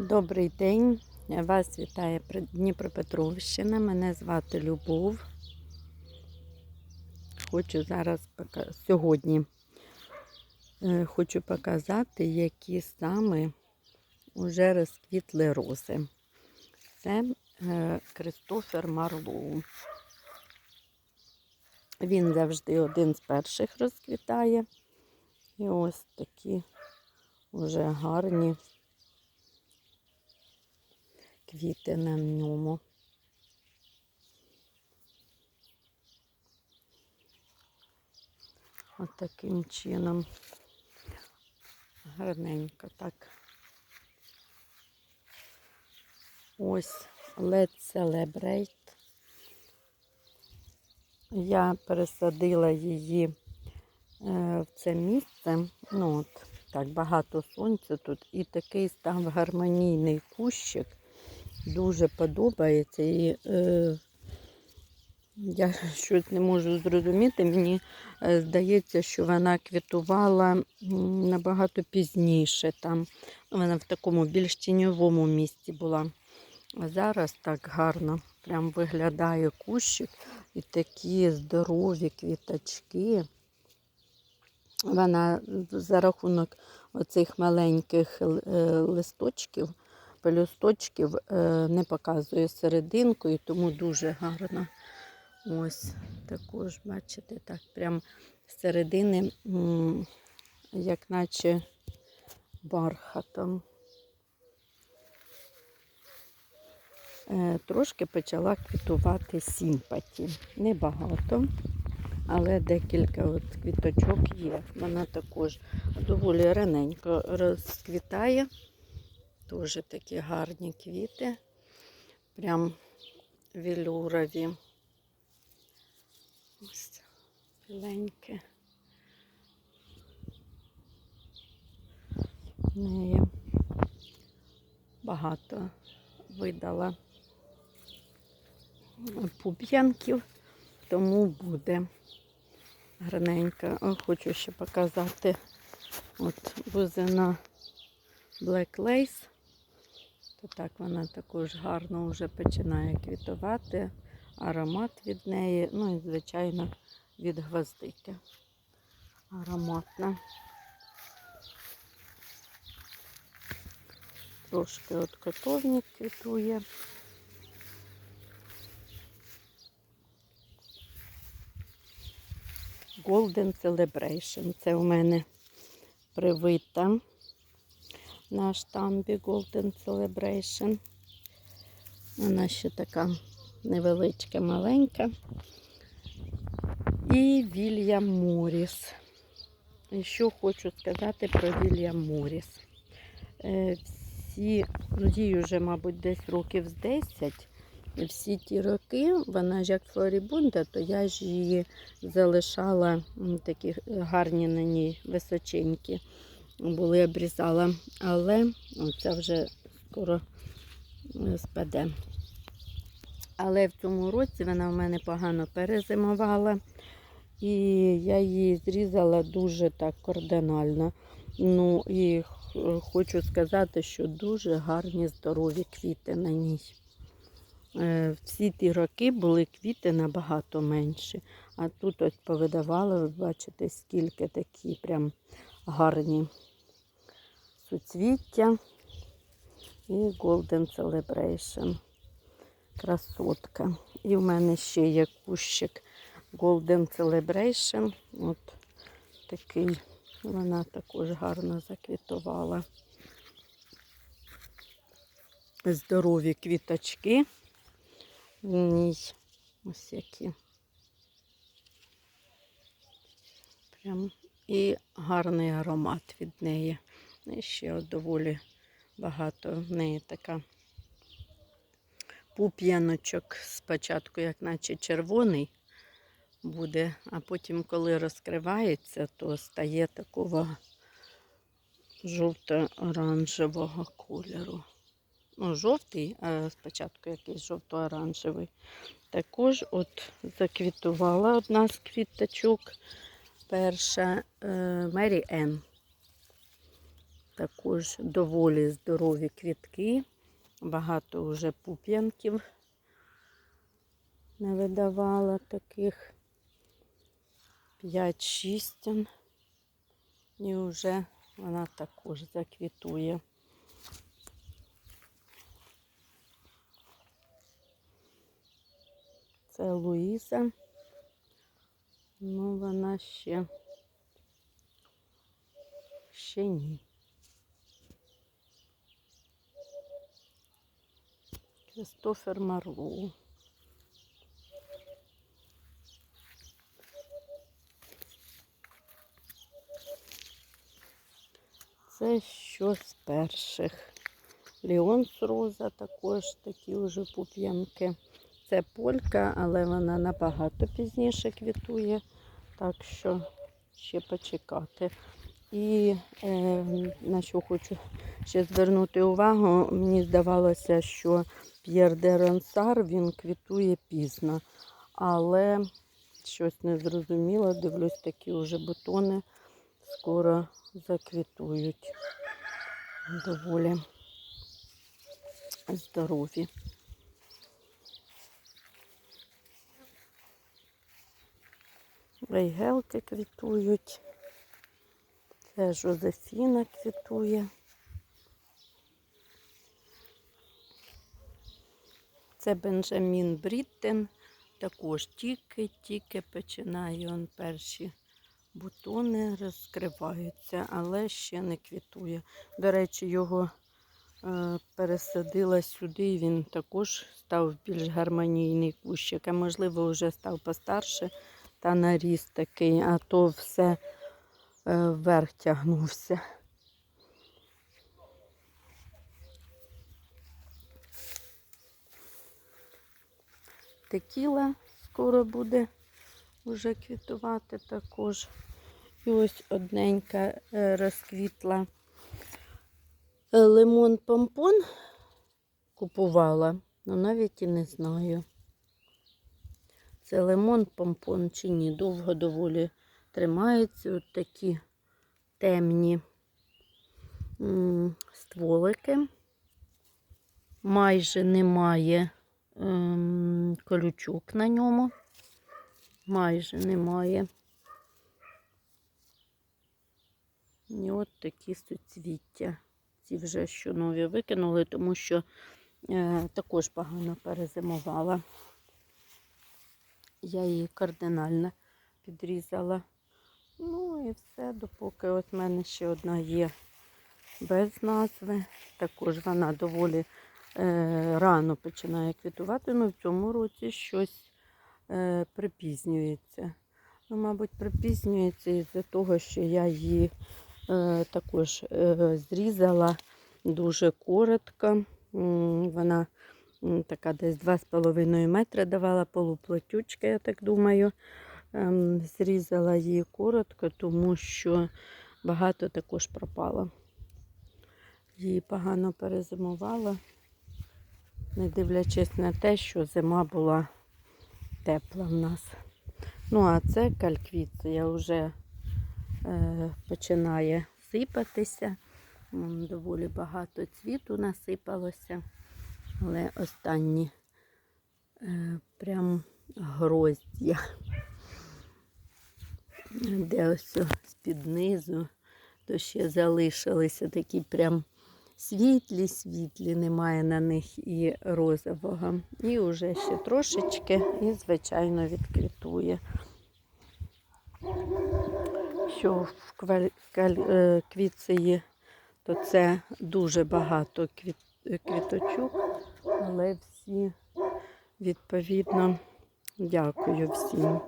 Добрий день. Вас вітає Дніпропетровщина. Мене звати Любов. Хочу зараз сьогодні е, хочу показати, які саме вже розквітли рози. Це е, Кристофер Марлоу. Він завжди один з перших розквітає. І ось такі вже гарні квіти на ньому. От чином. Гарненько так. Ось Let's Celebrate. Я пересадила її е, в це місце. Ну, от, так, багато сонця тут. І такий став гармонійний кущик. Дуже подобається. І е, я щось не можу зрозуміти. Мені е, здається, що вона квітувала набагато пізніше. Там вона в такому більш тіньовому місці була. А зараз так гарно прям виглядає кущик і такі здорові квіточки. Вона за рахунок оцих маленьких е, листочків, пелюсточків е, не показує серединку, і тому дуже гарно. Ось також, бачите, так, прям з середини, як наче бархатом. Е, Трошки почала квітувати сімпаті. Небагато, але декілька от квіточок є. Вона також доволі раненько розквітає. Дуже такі гарні квіти. Прям велюрові. Ось біленьке. В неї багато видала пуп'янків, тому буде гарненька. Хочу ще показати от бузина Black Lace. То так вона також гарно вже починає квітувати. Аромат від неї, ну і, звичайно, від гвоздики. Ароматна. Трошки от котовник квітує. Golden Celebration. Це у мене привита на штамбі Golden Celebration. Вона ще така невеличка, маленька. І Вільям Моріс. І що хочу сказати про Вільям Моріс. Е, Всі, їй вже, мабуть, десь років з 10. Всі ті роки, вона ж як флорібунда, то я ж її залишала такі гарні на ній височенькі були, обрізала. Але це вже скоро е, спаде. Але в цьому році вона в мене погано перезимувала. І я її зрізала дуже так кардинально. Ну і хочу сказати, що дуже гарні здорові квіти на ній. Е, Всі ті роки були квіти набагато менші. А тут ось повидавала, ви бачите, скільки такі прям гарні суцвіття. І Golden Celebration. Красотка. І в мене ще є кущик Golden Celebration. От такий. Вона також гарно заквітувала. Здорові квіточки. В ній ось які. Прям і гарний аромат від неї. І ще доволі багато в неї така пуп'яночок. Спочатку, як наче червоний буде, а потім, коли розкривається, то стає такого жовто-оранжевого кольору. Ну, жовтий, а спочатку якийсь жовто-оранжевий. Також от заквітувала одна з квіточок. Перша е, Мері Енн. Також доволі здорові квітки. Багато вже пуп'янків не видавала таких 5-6. І вже вона також заквітує. Це Луїза. Ну, вона ще ще ні. Кристофер Марлоу. Це що з перших. Ліонс Роза також такі вже пуп'янки. Це полька, але вона набагато пізніше квітує, так що ще почекати. І е, на що хочу ще звернути увагу, мені здавалося, що П'єр де Ронсар він квітує пізно, але щось не зрозуміло. Дивлюсь, такі вже бутони скоро заквітують. Доволі здорові. Вейгелки квітують. Це Жозефіна квітує. Це Бенджамін Бріттен. Також тільки-тільки починає он перші бутони розкриваються, але ще не квітує. До речі, його е, пересадила сюди, він також став більш гармонійний кущик, а можливо, вже став постарше та наріс такий, а то все е, вверх тягнувся. Текіла скоро буде вже квітувати також. І ось одненька е, розквітла Е, лимон помпон купувала, але навіть і не знаю. Це лимон помпон чи ні. Довго доволі тримаються от такі темні стволики. Майже немає ем, колючок на ньому. Майже немає. І от такі суцвіття. Ці вже що нові викинули, тому що е, також погано перезимувала. Я її кардинально підрізала. Ну і все, допоки от в мене ще одна є без назви. Також вона доволі рано починає квітувати, але в цьому році щось е, припізнюється. Ну, мабуть, припізнюється із-за того, що я її е, також е, зрізала дуже коротко. Вона така десь 2,5 метри давала полуплатючка, я так думаю. Ем, Зрізала її коротко, тому що багато також пропало. Її погано перезимувала, не дивлячись на те, що зима була тепла в нас. Ну, а це кальквіція вже е, починає сипатися. Доволі багато цвіту насипалося, але останні е, прям гроздя, де ось з-під низу, то ще залишилися такі прям світлі, світлі, немає на них і розового. І вже ще трошечки, і, звичайно, відквітує. Що в е, квіцеї, то це дуже багато квіточок, але всі відповідно дякую всім.